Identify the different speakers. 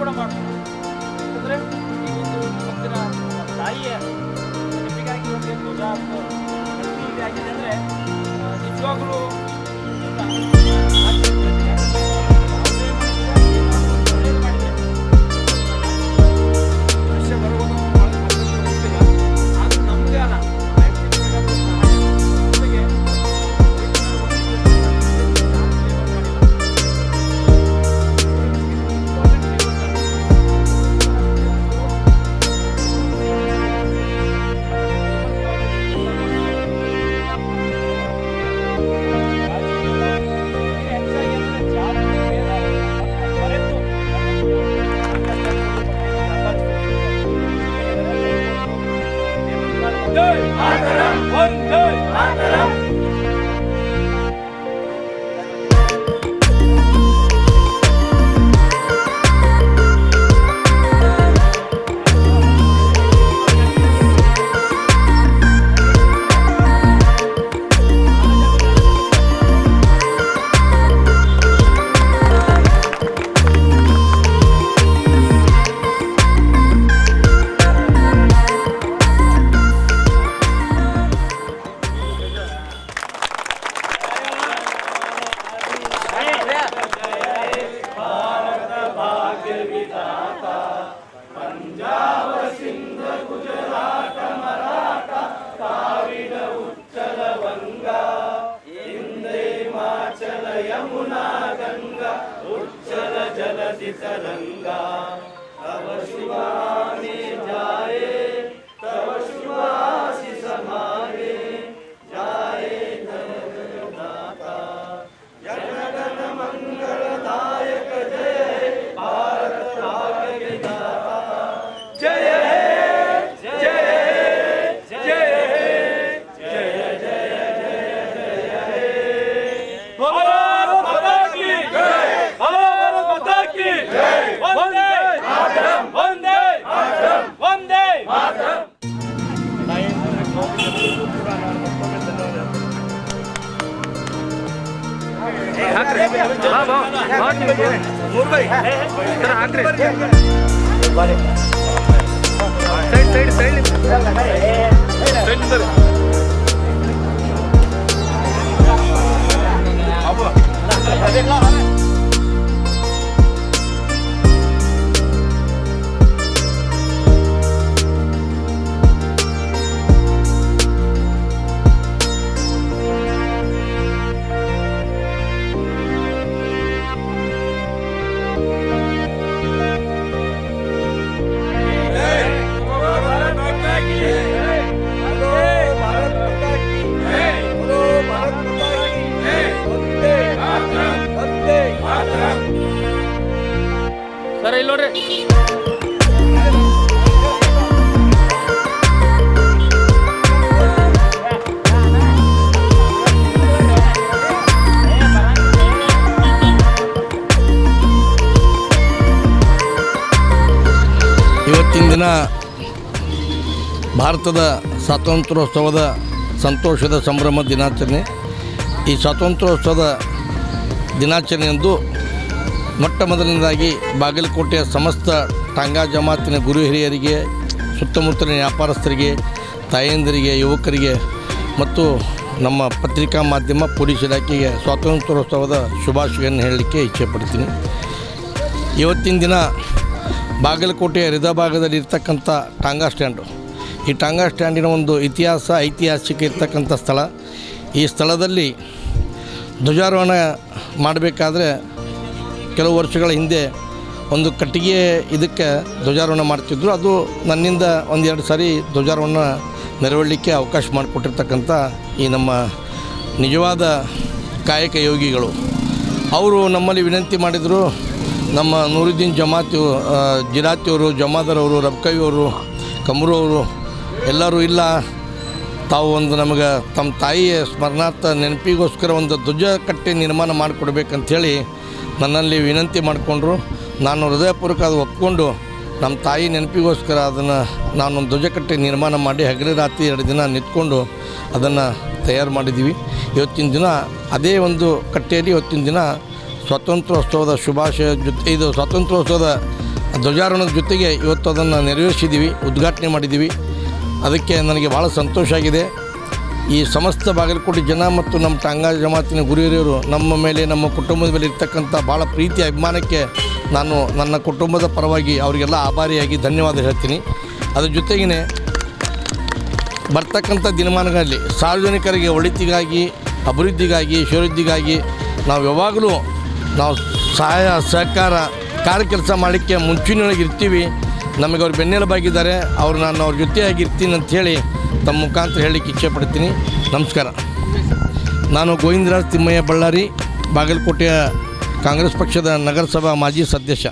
Speaker 1: ಕೂಡ ಯಾಕಂದ್ರೆ ಈ ಒಂದು ಭಕ್ತರ ತಾಯಿಯ ನೆನಪಿಗಾಗಿ ಒಂದು ಧ್ವಜ
Speaker 2: भारत
Speaker 1: ಸರ್ ಇಲ್ಲಿ ನೋಡ್ರಿ.
Speaker 3: ಇವತ್ತಿನ ದಿನ ಭಾರತದ ಸ್ವಾತಂತ್ರ್ಯೋತ್ಸವದ ಸಂತೋಷದ ಸಂಭ್ರಮ ದಿನಾಚರಣೆ. ಈ ಸ್ವಾತಂತ್ರ್ಯೋತ್ಸವದ ದಿನಾಚರಣೆಯಂದು ಮೊಟ್ಟ ಮೊದಲನೇದಾಗಿ ಬಾಗಲಕೋಟೆಯ ಸಮಸ್ತ ಟಾಂಗಾ ಜಮಾತಿನ ಗುರು ಹಿರಿಯರಿಗೆ, ಸುತ್ತಮುತ್ತಲಿನ ವ್ಯಾಪಾರಸ್ಥರಿಗೆ, ತಾಯಂದಿರಿಗೆ, ಯುವಕರಿಗೆ ಮತ್ತು ನಮ್ಮ ಪತ್ರಿಕಾ ಮಾಧ್ಯಮ ಪೊಲೀಸ್ ಇಲಾಖೆಗೆ ಸ್ವಾತಂತ್ರ್ಯೋತ್ಸವದ ಶುಭಾಶಯವನ್ನು ಹೇಳಲಿಕ್ಕೆ ಇಚ್ಛೆಪಡ್ತೀನಿ. ಇವತ್ತಿನ ದಿನ ಬಾಗಲಕೋಟೆಯ ಹೃದಯ ಭಾಗದಲ್ಲಿ ಇರ್ತಕ್ಕಂಥ ಟಾಂಗಾ ಸ್ಟ್ಯಾಂಡು. ಈ ಟಾಂಗಾ ಸ್ಟ್ಯಾಂಡಿನ ಒಂದು ಇತಿಹಾಸ, ಐತಿಹಾಸಿಕ ಇರ್ತಕ್ಕಂಥ ಸ್ಥಳ. ಈ ಸ್ಥಳದಲ್ಲಿ ಧ್ವಜಾರೋಹಣ ಮಾಡಬೇಕಾದ್ರೆ ಕೆಲವು ವರ್ಷಗಳ ಹಿಂದೆ ಒಂದು ಕಟ್ಟಿಗೆ ಇದಕ್ಕೆ ಧ್ವಜಾರೋಹಣ ಮಾಡ್ತಿದ್ರು. ಅದು ನನ್ನಿಂದ ಒಂದೆರಡು ಸಾರಿ ಧ್ವಜಾರೋಹಣ ನೆರವೇಳಲಿಕ್ಕೆ ಅವಕಾಶ ಮಾಡಿಕೊಟ್ಟಿರ್ತಕ್ಕಂಥ ಈ ನಮ್ಮ ನಿಜವಾದ ಕಾಯಕ ಯೋಗಿಗಳು. ಅವರು ನಮ್ಮಲ್ಲಿ ವಿನಂತಿ ಮಾಡಿದರು, ನಮ್ಮ ನೂರುದ್ದೀನ್ ಜಮಾತಿ ಜಿರಾತಿಯವರು ಜಮಾದರವರು ರಬ್ಕವಿಯವರು ಕಮ್ರವರು ಎಲ್ಲರೂ ಇಲ್ಲ. ತಾವು ಒಂದು ನಮಗೆ ತಮ್ಮ ತಾಯಿಯ ಸ್ಮರಣಾರ್ಥ ನೆನಪಿಗೋಸ್ಕರ ಒಂದು ಧ್ವಜ ಕಟ್ಟೆ ನಿರ್ಮಾಣ ಮಾಡಿಕೊಡ್ಬೇಕಂಥೇಳಿ ನನ್ನಲ್ಲಿ ವಿನಂತಿ ಮಾಡಿಕೊಂಡ್ರು. ನಾನು ಹೃದಯಪೂರ್ವಕ ಅದು ಒಪ್ಕೊಂಡು ನಮ್ಮ ತಾಯಿ ನೆನಪಿಗೋಸ್ಕರ ಅದನ್ನು ನಾನೊಂದು ಧ್ವಜಕಟ್ಟೆ ನಿರ್ಮಾಣ ಮಾಡಿ ಹಗಲಿ ರಾತ್ರಿ ಎರಡು ದಿನ ನಿಂತ್ಕೊಂಡು ಅದನ್ನು ತಯಾರು ಮಾಡಿದ್ದೀವಿ. ಇವತ್ತಿನ ದಿನ ಅದೇ ಒಂದು ಕಟ್ಟೆಯಲ್ಲಿ ಇವತ್ತಿನ ದಿನ ಸ್ವಾತಂತ್ರ್ಯೋತ್ಸವದ ಶುಭಾಶಯ ಜೊತೆ ಇದು ಸ್ವಾತಂತ್ರ್ಯೋತ್ಸವದ ಧ್ವಜಾರೋಹಣದ ಜೊತೆಗೆ ಇವತ್ತು ಅದನ್ನು ನೆರವೇರಿಸಿದ್ದೀವಿ, ಉದ್ಘಾಟನೆ ಮಾಡಿದ್ದೀವಿ. ಅದಕ್ಕೆ ನನಗೆ ಭಾಳ ಸಂತೋಷ ಆಗಿದೆ. ಈ ಸಮಸ್ತ ಬಾಗಲಕೋಟೆ ಜನ ಮತ್ತು ನಮ್ಮ ಟಾಂಗಾ ಜಮಾತಿನ ಗುರಿಯರಿಯವರು ನಮ್ಮ ಮೇಲೆ, ನಮ್ಮ ಕುಟುಂಬದ ಮೇಲೆ ಇರ್ತಕ್ಕಂಥ ಭಾಳ ಪ್ರೀತಿ ಅಭಿಮಾನಕ್ಕೆ ನಾನು ನನ್ನ ಕುಟುಂಬದ ಪರವಾಗಿ ಅವರಿಗೆಲ್ಲ ಆಭಾರಿಯಾಗಿ ಧನ್ಯವಾದ ಹೇಳ್ತೀನಿ. ಅದ್ರ ಜೊತೆಗೇ ಬರ್ತಕ್ಕಂಥ ದಿನಮಾನಗಳಲ್ಲಿ ಸಾರ್ವಜನಿಕರಿಗೆ ಒಳಿತಿಗಾಗಿ, ಅಭಿವೃದ್ಧಿಗಾಗಿ ಶಿವೃದ್ಧಿಗಾಗಿ ನಾವು ಯಾವಾಗಲೂ ನಾವು ಸಹಾಯ, ಸಹಕಾರ ಕಾರ್ಯ ಕೆಲಸ ಮಾಡಲಿಕ್ಕೆ ಮುಂಚೂಣಿಯೊಳಗೆ ಇರ್ತೀವಿ. ನಮಗೆ ಅವ್ರು ಬೆನ್ನೆಲುಬಾಗಿದ್ದಾರೆ ಅವ್ರು ನಾನು ಅವ್ರ ಜೊತೆಯಾಗಿ ಇರ್ತೀನಿ ಹೇಳಿ ತಮ್ಮ ಮುಖಾಂತರ ಹೇಳಲಿಕ್ಕೆ ಇಚ್ಛೆ ಪಡ್ತೀನಿ. ನಮಸ್ಕಾರ. ನಾನು ಗೋವಿಂದರಾಜ್ ತಿಮ್ಮಯ್ಯ ಬಳ್ಳಾರಿ, ಬಾಗಲಕೋಟೆಯ ಕಾಂಗ್ರೆಸ್ ಪಕ್ಷದ ನಗರಸಭಾ ಮಾಜಿ ಸದಸ್ಯ.